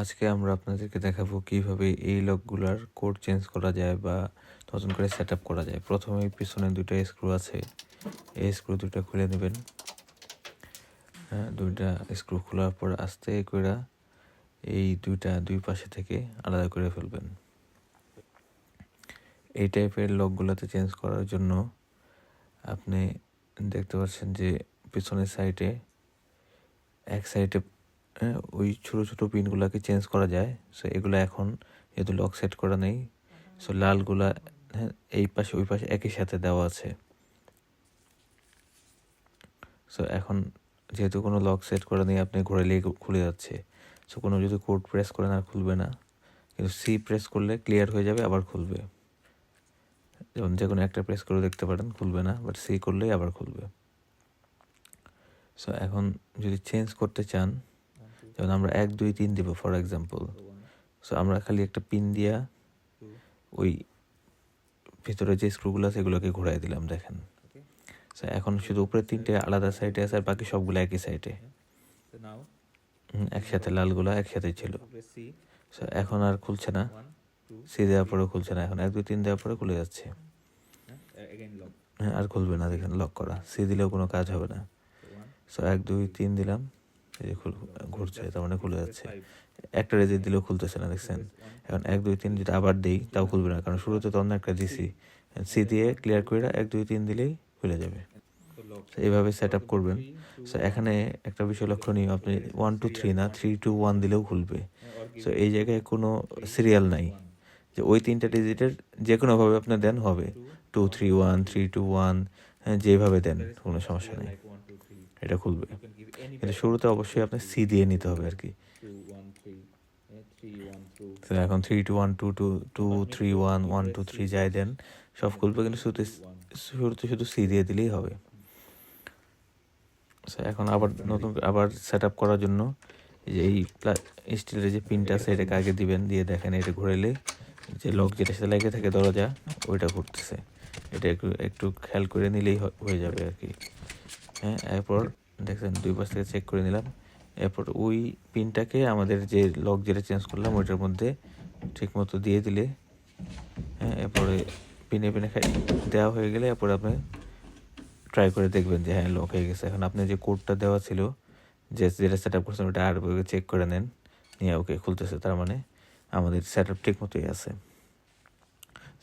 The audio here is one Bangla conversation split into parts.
আজকে আমরা আপনাদেরকে দেখাবো কীভাবে এই লকগুলার কোড চেঞ্জ করা যায় বা নতুন করে সেট করা যায়। প্রথমে পিছনে দুইটা স্ক্রু আছে। এই স্ক্রু দুইটা খুলে নেবেন। হ্যাঁ দুইটা স্ক্রু খোলার পর আস্তে করে এই দুইটা দুই পাশে থেকে আলাদা করে ফেলবেন। এই টাইপের লকগুলোতে চেঞ্জ করার জন্য আপনি দেখতে পাচ্ছেন যে পিছনের সাইডে এক সাইডে ওই ছোটো ছোটো পিনগুলোকে চেঞ্জ করা যায়। সো এগুলো এখন যেহেতু লক সেট করা নেই সো লালগুলা হ্যাঁ এই পাশে, ওই পাশে একই সাথে দেওয়া আছে। সো এখন যেহেতু কোনো লক সেট করা নেই, আপনি ঘোরালেই খুলে যাচ্ছে। সো কোনো যদি কোড প্রেস করেন আর খুলবে না। কিন্তু সি প্রেস করলে ক্লিয়ার হয়ে যাবে, আবার খুলবে। যেমন যে কোনো একটা প্রেস করে দেখতে পারেন, খুলবে না বাট সি করলেই আবার খুলবে। সো এখন যদি চেঞ্জ করতে চান যেমন আমরা এক, দুই, তিন দিব ফর এক্সাম্পল সো আমরা খালি একটা পিন দিয়া ওই ভিতরে যে স্ক্রুগুলো আছে সেগুলোকে ঘুরাই দিলাম, দেখেন। সো এখন শুধু উপরে তিনটে আলাদা সাইডে আছে আর বাকি সবগুলো একই সাইডে একসাথে লালগুলো একসাথে ছিল। সো এখন আর খুলছে না। সি দেওয়ার পরে খুলছে না এখন। এক, দুই, তিন দেওয়ার পরে খুলে যাচ্ছে. হ্যাঁ আর খুলবে না, দেখেন লক করা। সি দিলেও কোনো কাজ হবে না। সো এক, দুই, তিন দিলাম। এই ঘুরছে, তার মানে খুলে যাচ্ছে। একটা রেজিট দিলেও খুলতেছে না, দেখছেন? এখন এক, দুই, তিন যদি আবার দিই, তাও খুলবে না, কারণ শুরুতে তো অন্য একটা দিছি সি দিয়ে ক্লিয়ার করে এক, দুই, তিন দিলেই খুলে যাবে। এইভাবে সেট আপ করবেন। সো এখানে একটা বিষয় লক্ষণীয়, আপনি ওয়ান টু থ্রি না থ্রি টু ওয়ান দিলেও খুলবে। সো এই জায়গায় কোনো সিরিয়াল নাই। যে ওই তিনটা ডিজিটের যে কোনোভাবে আপনি দেন হবে। Two three one three two one যেভাবে দেন, কোনো সমস্যা নেই। এটা খুলবে। কিন্তু শুরুতে অবশ্যই আপনি সি দিয়ে নিতে হবে আর কি। এখন three two one two two two three one one two three যাই দেন সব খুলবে কিন্তু One. শুরুতে শুধু সি দিয়ে দিলেই হবে। এখন আবার নতুন আবার সেট আপ করার জন্য এই যে এই স্টিলের যে পিনটা আছে এটাকে আগে দিবেন দিয়ে দেখেন এটা ঘুরেলে যে লক যেটা সাথে লেগে থাকে দরজা ওইটা ঘুরতেছে। এটা একটু একটু খেয়াল করে নিলেই হয়ে যাবে আর কি। হ্যাঁ এরপর দেখছেন দুই পাশ থেকে চেক করে নিলাম। এরপর ওই পিনটাকে আমাদের যে লক যেটা চেঞ্জ করলাম, ওইটার মধ্যে ঠিক মতো দিয়ে দিলে হ্যাঁ এরপরে পিনে পিনে দেওয়া হয়ে গেলে এরপর আপনি ট্রাই করে দেখবেন যে হ্যাঁ লক হয়ে গেছে। এখন আপনি যে কোডটা দেওয়া ছিল, যে যেটা সেট আপ করছেন, ওটা আর চেক করে নেন, নিয়ে ওকে খুলতেছে। তার মানে আমাদের সেট আপ ঠিক মতোই আছে।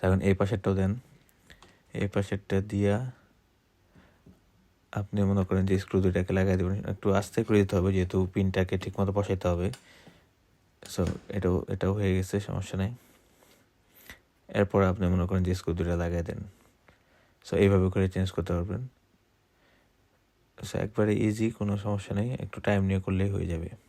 এখন এই পাশেরটাও দেন। এই পাশেরটা দিয়া আপনি মনে করেন যে স্ক্রু দুইটাকে লাগাই দেবেন, একটু আস্তে করে দিতে হবে যেহেতু পিনটাকে ঠিকমতো বসাইতে হবে। সো এটাও এটাও হয়ে গেছে, সমস্যা নেই। এরপর আপনি মনে করেন যে স্ক্রু দুইটা লাগাই দেন। সো এইভাবে করে চেঞ্জ করতে পারবেন। সো একবারে ইজি কোনো সমস্যা নেই, একটু টাইম নিয়ে করলেই হয়ে যাবে।